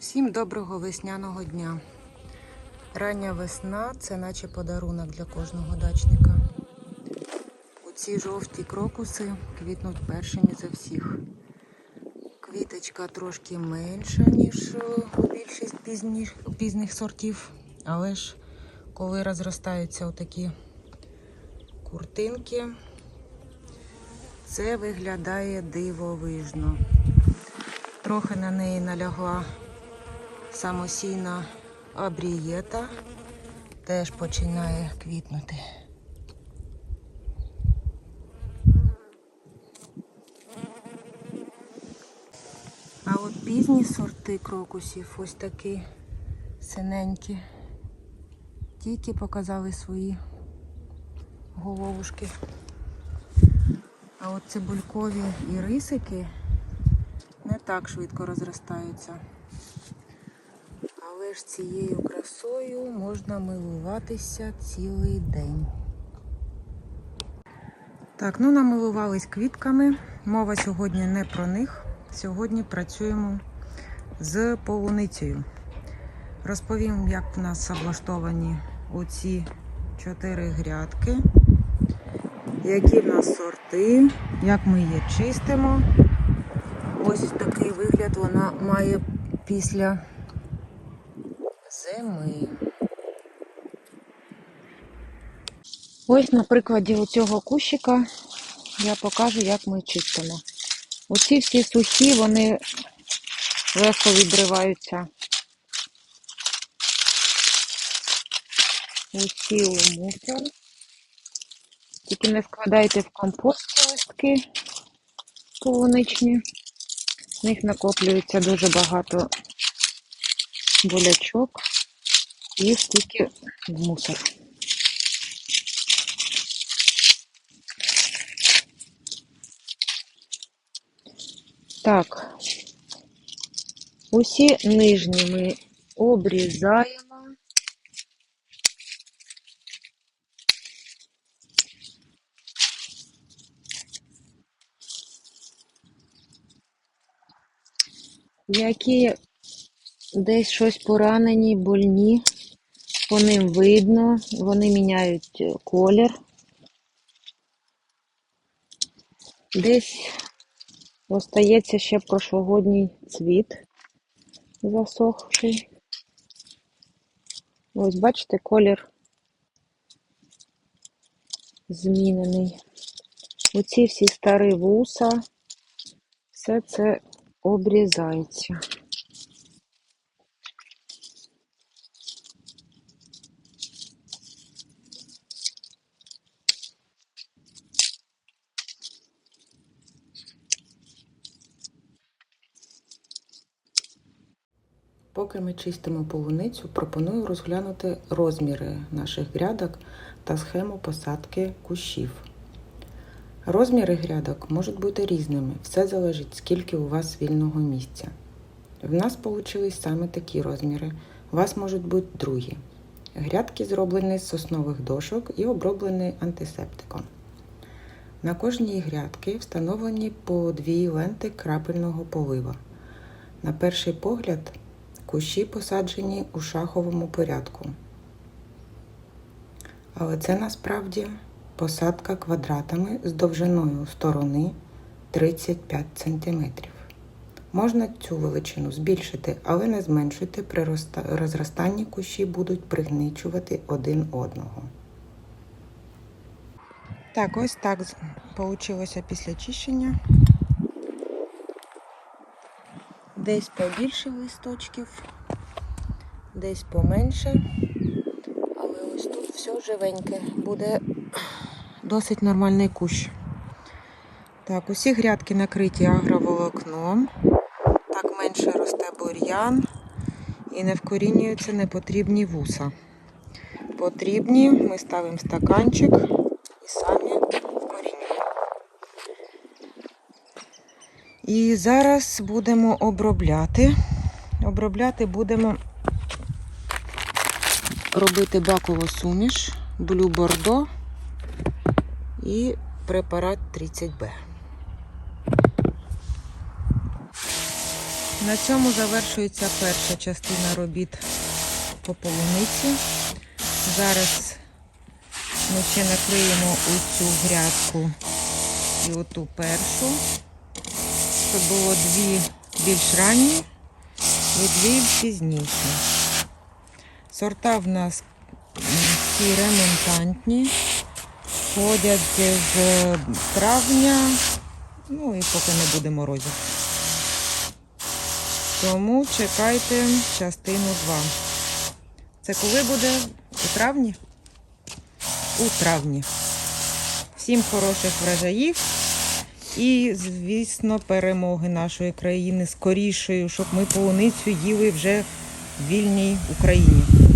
Всім доброго весняного дня. Рання весна це наче подарунок для кожного дачника. Оці жовті крокуси квітнуть першими за всіх. Квіточка трошки менша, ніж е, більшість пізніх, пізних сортів, але ж коли розростаються отакі куртинки, це виглядає дивовижно. Трохи на неї налягла самосійна абрієта, теж починає квітнути. А от пізні сорти крокусів, ось такі синенькі, тільки показали свої головушки. А от цибулькові і рисики не так швидко розростаються. Але ж цією красою можна милуватися цілий день. Так, ну намилувались квітками. Мова сьогодні не про них. Сьогодні працюємо з полуницею. Розповім, як в нас облаштовані оці чотири грядки, які в нас сорти, як ми її чистимо. Ось такий вигляд вона має після зими. Ось на прикладі цього кущика я покажу, як ми чистимо. Оці всі сухі, вони легко відриваються. Усі у мусор. Тільки не складайте в компост листки полуничні. В них накоплюється дуже багато болячок. Їх тільки в мусор. Так, усі нижні ми обрізаємо. Які десь щось поранені, больні, по ним видно, вони міняють е, колір. Десь остається ще прошлогодній цвіт засохший. Ось, бачите, колір змінений. Оці всі старі вуса, все це обрізається. Поки ми чистимо полуницю, пропоную розглянути розміри наших грядок та схему посадки кущів. Розміри грядок можуть бути різними, все залежить, скільки у вас вільного місця. В нас вийшли саме такі розміри, у вас можуть бути другі. Грядки зроблені з соснових дошок і оброблені антисептиком. На кожній грядки встановлені по дві ленти крапельного полива. На перший погляд, кущі посаджені у шаховому порядку. Але це насправді посадка квадратами з довжиною сторони 35 см. Можна цю величину збільшити, але не зменшуйте при роста- розростанні кущі будуть пригничувати один одного. Так, ось так вийшло після чищення. Десь побільше листочків, десь поменше. Але ось тут все живеньке. Буде досить нормальний кущ. Так, усі грядки накриті агроволокном. Так менше росте бур'ян і не вкорінюються непотрібні вуса. Потрібні ми ставимо стаканчик І зараз будемо обробляти. Обробляти будемо робити бакову суміш, блю бордо і препарат 30Б. На цьому завершується перша частина робіт по полуниці. Зараз ми ще накриємо у цю грядку і оту першу, щоб було дві більш ранні і дві пізніші. Сорта в нас всі ремонтантні, ходять з травня, ну і поки не буде морозів. Тому чекайте частину 2. Це коли буде? У травні? У травні. Всім хороших врожаїв і, звісно, перемоги нашої країни скорішою, щоб ми полуницю їли вже в вільній Україні.